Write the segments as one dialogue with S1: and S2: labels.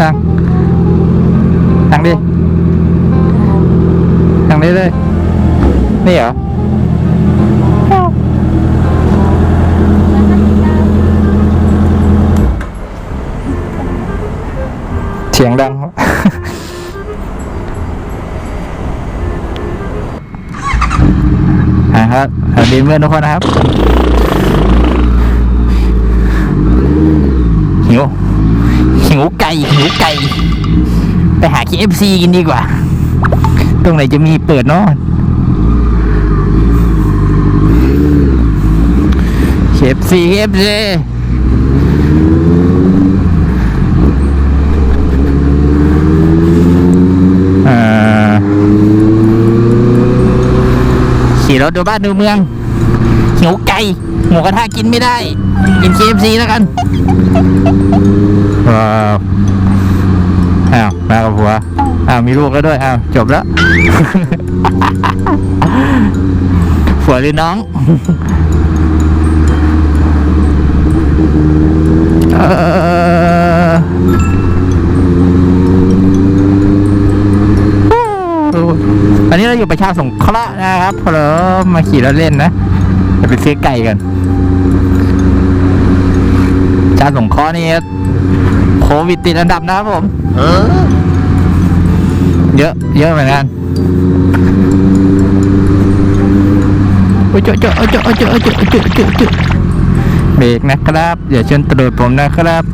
S1: นั่งนั่งดินั่งได้เลย นี่เหรอเสียงดังนะครับสวัสดีเพื่อนทุกคนนะครับหิว วไก่หิวไก่ ไปหา KFC กินดีกว่า ตรงไหนจะมีเปิดเนาะ KFC KFC เอ่อขี่รถดูบ้านดูเมืองหิวไก่หมูกระทะกินไม่ได้ กิน KFC แล้วกันว้าวอ้าวมากับผัวอ้าวมีลูกแล้วด้วยอ้าวจบแล้ว ผัวหรือน้องเอ่ออันนี้เราอยู่ประชาสงเคราะห์นะครับเรามาขี่รถเล่นนะจะไปซื้อไก่กันประ ชาติสงเครนี่โควิดติดอันดับนะครับผมเยอะ เยอะเหมือนกันโอ้ยเจาะเจาะเจาะเจาะเจาะเจาะเจาะเบรกนะครับอย่าชนตรวจผมนะครับ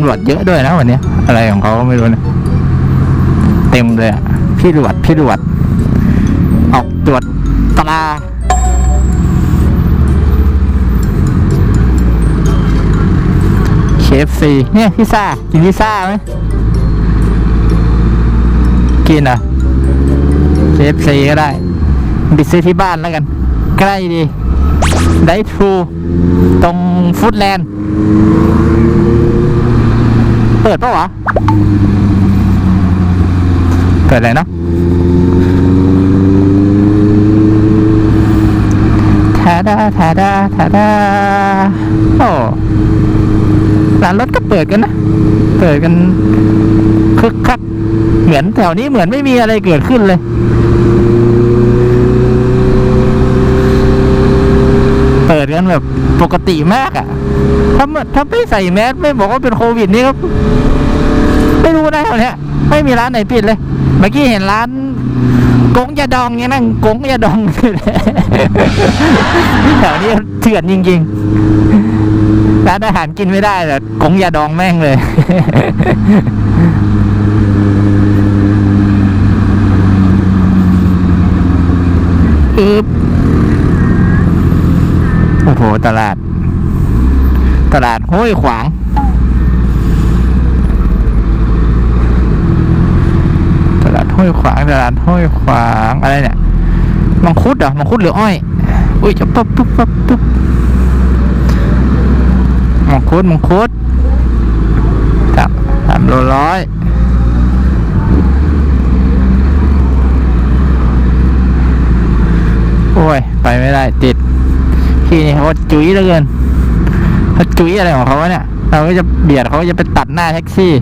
S1: ำรวจเยอะด้วยนะวันนี้อะไรของเขาก็ไม่รู้นะเต็มเลยอะพี่ตรวจพี่ตรวจออกตรวจตราเคฟซีเนี่ยพิซซ่ากินพิซซ่าไหมกินอะเคฟซีก็ได้ไปซื้อที่บ้านแล้วกัน ใกล้ดี ไดทู ตรงฟุตแลนด์ ปิดปะวะ เปิดอะไรเนาะทาดาทาดาทาดาโอ้ร้านรถก็เปิดกันนะ เปิดกันคึกคัก เหมือนแถวนี้เหมือนไม่มีอะไรเกิดขึ้นเลย เปิด กันแบบปกติมากอะ่ะถ้าถ้าไม่ใส่แมสไม่บอกว่าเป็นโควิดนี่ครับไม่รู้นะแถวเนี้ยไม่มีร้านไหนปิดเลย เมื่อกี้เห็นร้านกงยาดองเนี่ยนั่งกงยาดองแถวนี้เถื่อนจริงๆร้านอาหารกินไม่ได้แต่กงยาดองแม่งเลยอึบโอ้โหตลาด ตลาดห้วยขวาง ตลาดห้วยขวาง ตลาดห้วยขวางอะไรเนี่ย มังคุดเหรอ มังคุดหรืออ้อย อุ้ยจะปั๊บปั๊บปั๊บปั๊บมังคุด มังคุดสามสามโลร้อยโอ้ย ไปไม่ได้ติด ที่นี่เขาจุ้ยเหลือเกินเขาจุ้ยอะไรของเขาเนี่ย เราก็จะเบียดเขาจะไปตัดหน้าแท็กซี่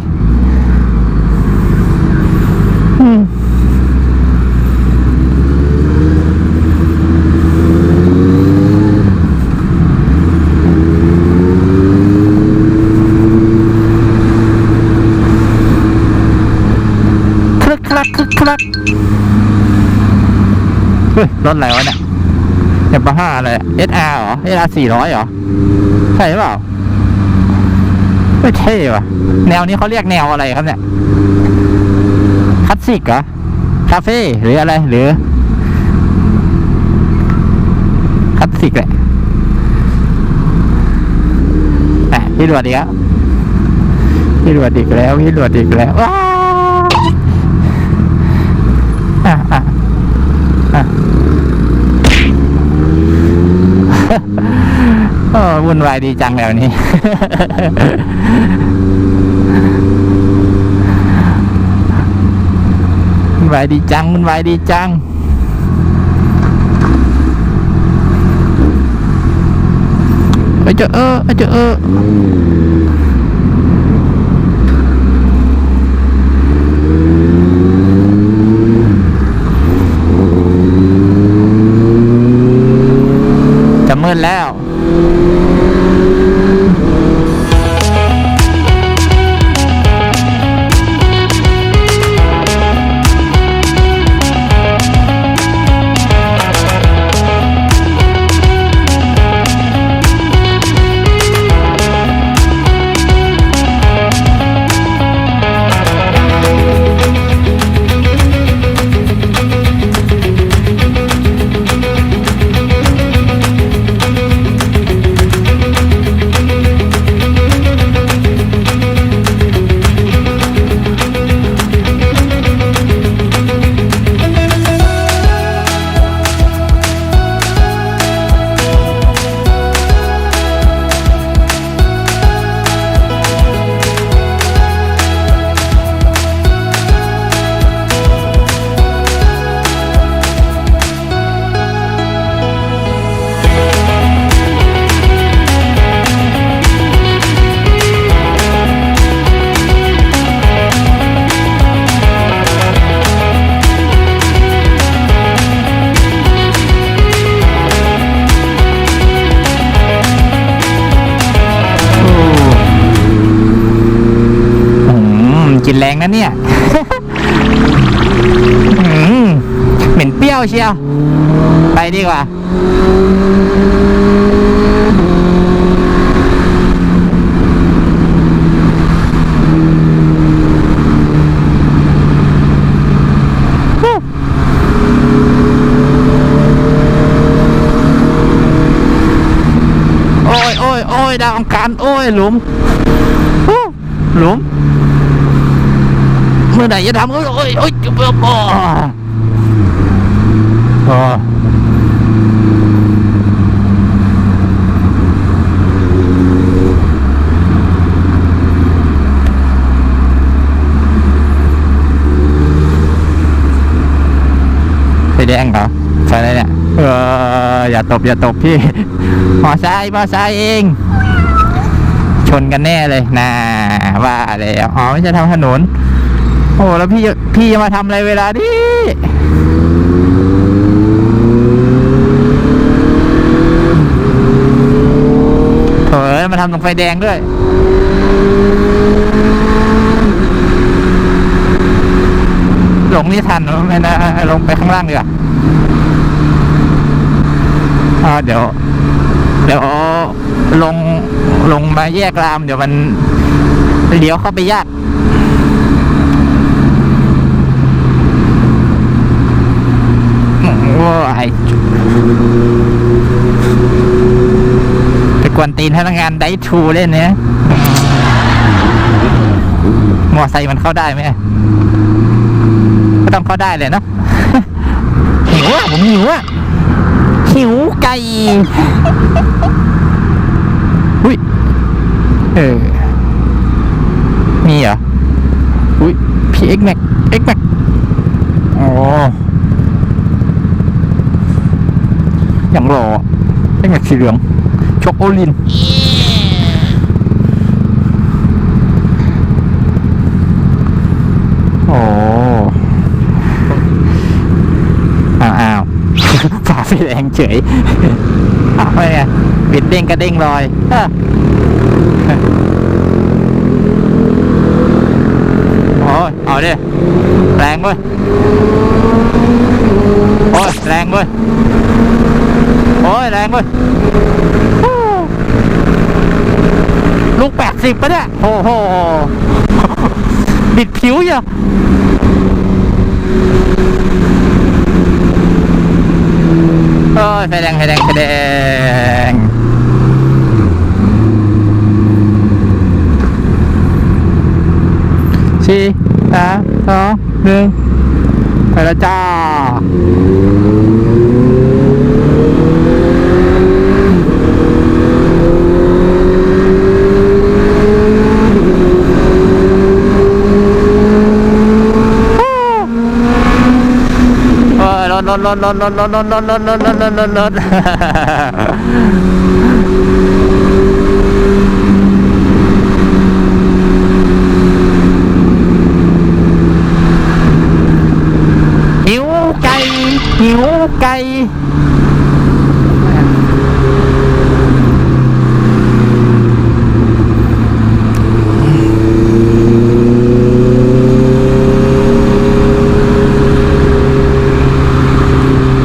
S1: คลุกคลักคลึกคลักเฮ้ยรถอะไรวะเนี่ยเอฟห้าอะไร SR เหร อ SR สี่ร้อยเหรอ ใช่หรือเปล่า ไม่เท่ว่ะ แนวนี้เขาเรียกแนวอะไรครับเนี่ย คลาสสิกเหรอ คาเฟ่หรืออะไร หรือ คลาสสิกแหละอะพี่หลวดอีกแล้วพี่หลวดอีกแล้วพี่หลวดอีกแล้วว้าวอะอะ ออวุ่นวายดีจังแถวนี้ วุ่นวายดีจังวุ่นวายดีจังเออเจอเออเอ้ยเจอเออ นแรงนะเนี่ยเหม็นเปรี้ยวเชียว ไปดีกว่า โอ้ยโอ้ยโอ้ยดาวองคาร โอ้ยหลุมหลุม มื่อไหร่จะทำโอ้ยโอ้ยโอ้ยจุ๊บปอโอ้ไฟแดงเหรอไฟอะไรเนี่ยเอออย่าตบอย่าตบพี่มอไซค์มอไซค์เองชนกันแน่เลยน่าว่าแล้วอ๋อไม่ใช่ทำถนน โอ้แล้วพี่จะพี่จะมาทำอะไรเวลานี้โถเอ้ยมาทำตรงไฟแดงด้วยหลงนี่ทันไม่นะลงไปข้างล่างดีกว่าอ่าเดี๋ยว เดี๋ยวลงลงมาแยกราม เดี๋ยวมันเลี้ยวเข้าไปยาก โอ้ยไปกวนตีนพนักงานได้ทูเล่นเนี่ยมอไซค์มันเข้าได้ไหมก็ต้องเข้าได้เลยเนาะหิวอะผมหิวอะหิวไก่อุ้ยเออมีเหรออุ้ยพีเอ็กแม็กเอ็กแม็กอ๋อ อย่างหล่อเอ็กแม็กสีเหลืองช็อกโอลินโอ้อ้าวอ้าวฝ่าไฟแดงเฉยอ้าวไม่ไงบิดเด้งกระเด้งลอยอ้อโอ้ยเอาดิแรงเว้ยโอ้ยแรงเว้ย ยแรงเว้ยฮู้ลูกแปดสิบปะเนี่ย โอ้โห บิดผิวอย่าโอ้ยไฟแดงไฟแดงไฟแดงสี่สามสองหนึ่งไปแล้วจ้า ถรถรถรถรถรถรถรถรถรถรถรถรถรถหิวไก่หิวไก่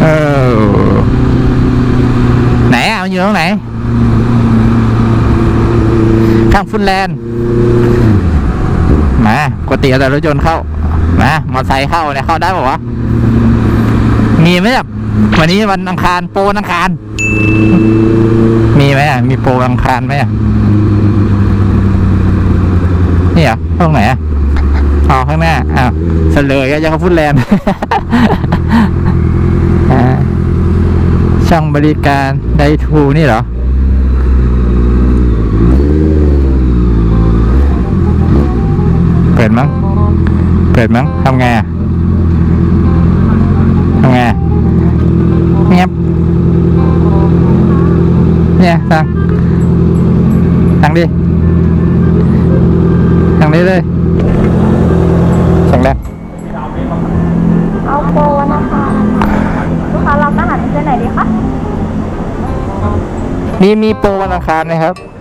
S1: เออไหนอะมันอยู่ตรงไหน ข้างฟุตแลนด์มากติเอาแต่รถยนต์เข้า มามอเตอร์ไซค์เข้าเนี่ยเข้าได้ป่าวะมีไหมแบบวันนี้วันอังคารโปรวันอังคาร มีไหมอะ มีโปรวันอังคารไหมอะ นี่เหรอตรงไหนอะอ๋อข้างหน้าอ้าวเสลยก็จะเขาฟุตแลนด์อ่าช่องบริการไดทูนี่เหรอ เปิดมั้งเปิดมั้งทำไงอะทำไงอะเงียบเนี่ยสั่งสั่งดิสั่งได้เลยสั่งแล้ว
S2: เอาโปรนะคะลูกค้ารับอาหารเส้นไหนดีคะ
S1: มีมีโปรวันอังคารไหมครับ
S2: นี่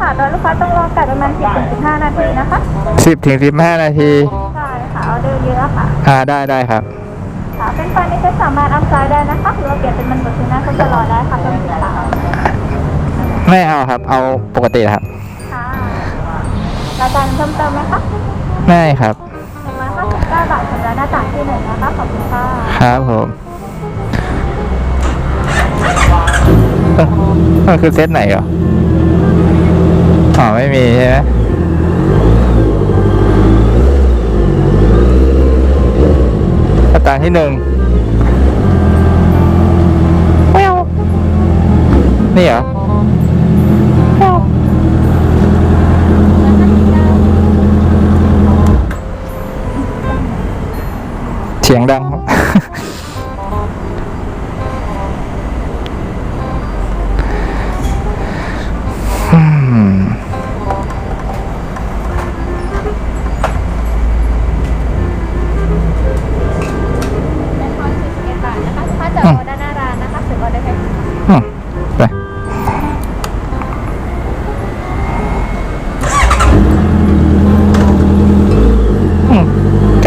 S2: ค่ะโดยลูกค้าต้องรอกัดประมาณ10ถึง15 นาทีนะคะ
S1: สิบถึงสิบห้านาที
S2: ใช่ค่ะออเดอร์เยอะค่ะ
S1: อ่าได้ได้ครับ
S2: ค่ะเป็นไฟนี้ก็สามารถอัพไซด์ได้นะคะหรือว่าเปลี่ยนเป็นมันบดทูน่าก็จะรอได้ค่ะเป็นสีขาว
S1: ไม่เอาครับ เอาปกติครับ
S2: ค่ะรายการเพิ่มเติมไหมคะ
S1: ไม่ครับ
S2: 159บาทสำหรับหน้าต่างที่หนึ่งนะคะขอบคุณค่ะ
S1: ครับผมเอ้ามันคือเซตไหนเหรออ๋อ ไม่มีใช่ไหมมาตราที่หนึ่งแววนี่เหรอเสียงดัง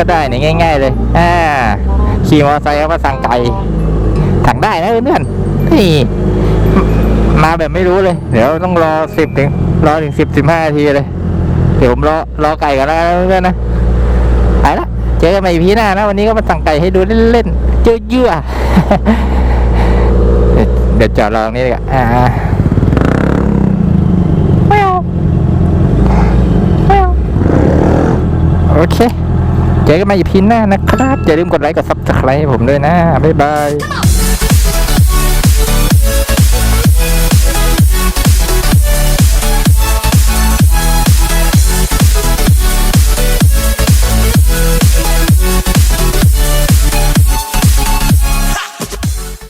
S2: ก็
S1: ได้เนี่ยง่าย ๆ เลยอ่าขี่มอเตอร์ไซค์มาสั่งไก่สั่งได้นะเพื่อนๆนี่มาแบบไม่รู้เลย เดี๋ยวต้องรอสิบถึงรอถึงสิบสิบห้านาทีเลย เดี๋ยวผมรอรอไก่กันแล้วนนะเพื่อนนะไปละเจอกันใหม่พีหน้านะ วันนี้ก็มาสั่งไก่ให้ดูเล่นๆเยื่อๆเดี๋ยวเดี๋ยวจอดรอตรงนี้ดีกว่าอ่าไม่เอาไม่เอาโอเค เจอกันใหม่พีหน้านะครับอย่าลืมกดไลค์กดซับสไครต์ให้ผมด้วยนะบ๊ายบาย